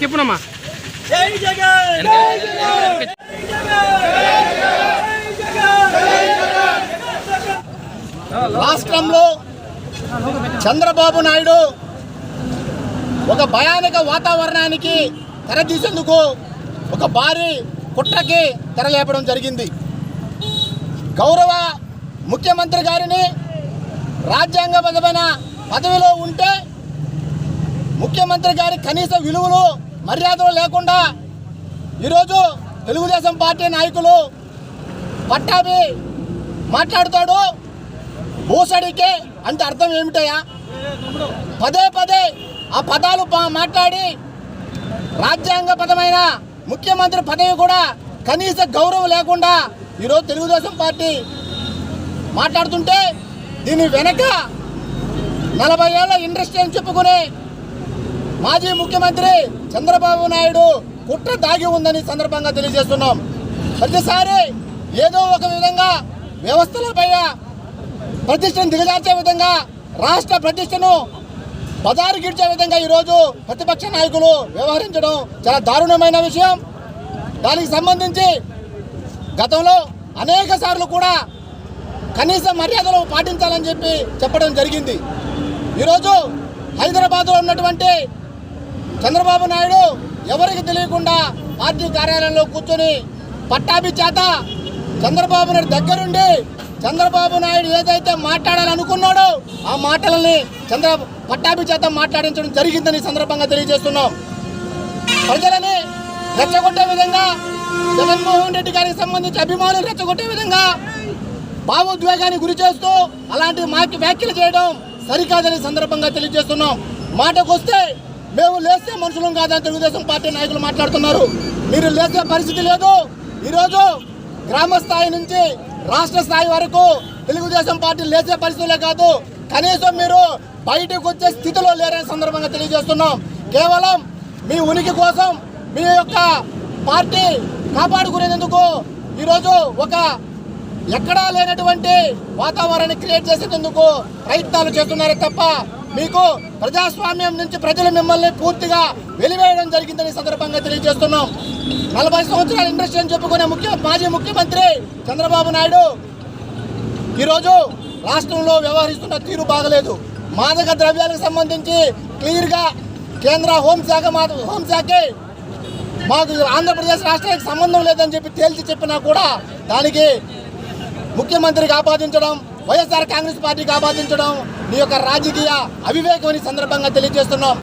చెప్పునమ్మా. రాష్ట్రంలో చంద్రబాబు నాయుడు ఒక భయానక వాతావరణానికి తెరదీసేందుకు ఒక భారీ కుట్రకి తెరలేపడం జరిగింది. గౌరవ ముఖ్యమంత్రి గారిని రాజ్యాంగబద్ధమైన పదవిలో ఉంటే ముఖ్యమంత్రి గారి కనీస విలువలు మర్యాదలు లేకుండా ఈరోజు తెలుగుదేశం పార్టీ నాయకులు పట్టాభి మాట్లాడుతాడు. భూసడికే అంటే అర్థం ఏమిటయా పదే పదే ఆ పదాలు పా- మాట్లాడి రాజ్యాంగపదమైన ముఖ్యమంత్రి పదవి కూడా కనీస గౌరవం లేకుండా ఈరోజు తెలుగుదేశం పార్టీ మాట్లాడుతుంటే దీని వెనక నలభై ఏళ్ళ ఇండస్ట్రీ అని చెప్పుకునే మాజీ ముఖ్యమంత్రి చంద్రబాబు నాయుడు కుట్ర దాగి ఉందని సందర్భంగా తెలియజేస్తున్నాం. ప్రతిసారి ఏదో ఒక విధంగా వ్యవస్థలపై ప్రతిష్టను దిగజార్చే విధంగా రాష్ట్ర ప్రతిష్టను బజారు గిడిచే విధంగా ఈరోజు ప్రతిపక్ష నాయకులు వ్యవహరించడం చాలా దారుణమైన విషయం. దానికి సంబంధించి గతంలో అనేక సార్లు కూడా కనీస మర్యాదలు పాటించాలని చెప్పి చెప్పడం జరిగింది. ఈరోజు హైదరాబాద్లో ఉన్నటువంటి చంద్రబాబు నాయుడు ఎవరికి తెలియకుండా పార్టీ కార్యాలయంలో కూర్చొని పట్టాభి చేత చంద్రబాబు నాయుడు దగ్గరుండి చంద్రబాబు నాయుడు ఏదైతే మాట్లాడాలనుకున్నాడో ఆ మాటలని చంద్ర పట్టాభి చేత మాట్లాడించడం జరిగిందని సందర్భంగా తెలియజేస్తున్నాం. ప్రజలని రెచ్చగొట్టే విధంగా జగన్మోహన్ రెడ్డి గారికి సంబంధించి అభిమానులు రెచ్చగొట్టే విధంగా భావోద్వేగానికి గురి చేస్తూ అలాంటి మాకి వ్యాఖ్యలు చేయడం సరికాదని సందర్భంగా తెలియజేస్తున్నాం. మాటకొస్తే మేము లేస్తే మనుషులం కాదని తెలుగుదేశం పార్టీ నాయకులు మాట్లాడుతున్నారు. మీరు లేసే పరిస్థితి లేదు. ఈరోజు గ్రామ స్థాయి నుంచి రాష్ట్ర స్థాయి వరకు తెలుగుదేశం పార్టీ లేచే పరిస్థితులే కాదు. కనీసం మీరు బయటకు వచ్చే స్థితిలో లేరని సందర్భంగా తెలియజేస్తున్నాం. కేవలం మీ ఉనికి కోసం మీ యొక్క పార్టీ కాపాడుకునేందుకు ఈరోజు ఒక ఎక్కడా లేనటువంటి వాతావరణాన్ని క్రియేట్ చేసేందుకు ప్రయత్నాలు చేస్తున్నారే తప్ప మీకు ప్రజాస్వామ్యం నుంచి ప్రజలు మిమ్మల్ని పూర్తిగా వెలివేయడం జరిగిందని సందర్భంగా తెలియజేస్తున్నాం. నలభై సంవత్సరాల ఇండస్ట్రీ అని చెప్పుకునే ముఖ్య మాజీ ముఖ్యమంత్రి చంద్రబాబు నాయుడు ఈరోజు రాష్ట్రంలో వ్యవహరిస్తున్న తీరు బాగలేదు. మాదక ద్రవ్యాలకు సంబంధించి క్లియర్గా కేంద్ర హోంశాఖ మా హోంశాఖే మాకు ఆంధ్రప్రదేశ్ రాష్ట్రానికి సంబంధం లేదని చెప్పి తేల్చి చెప్పినా కూడా దానికి ముఖ్యమంత్రికి ఆపాదించడం వైఎస్ఆర్ కాంగ్రెస్ పార్టీకి ఆపాదించడం నీ యొక్క రాజకీయ అవివేకం అని సందర్భంగా తెలియజేస్తున్నాం.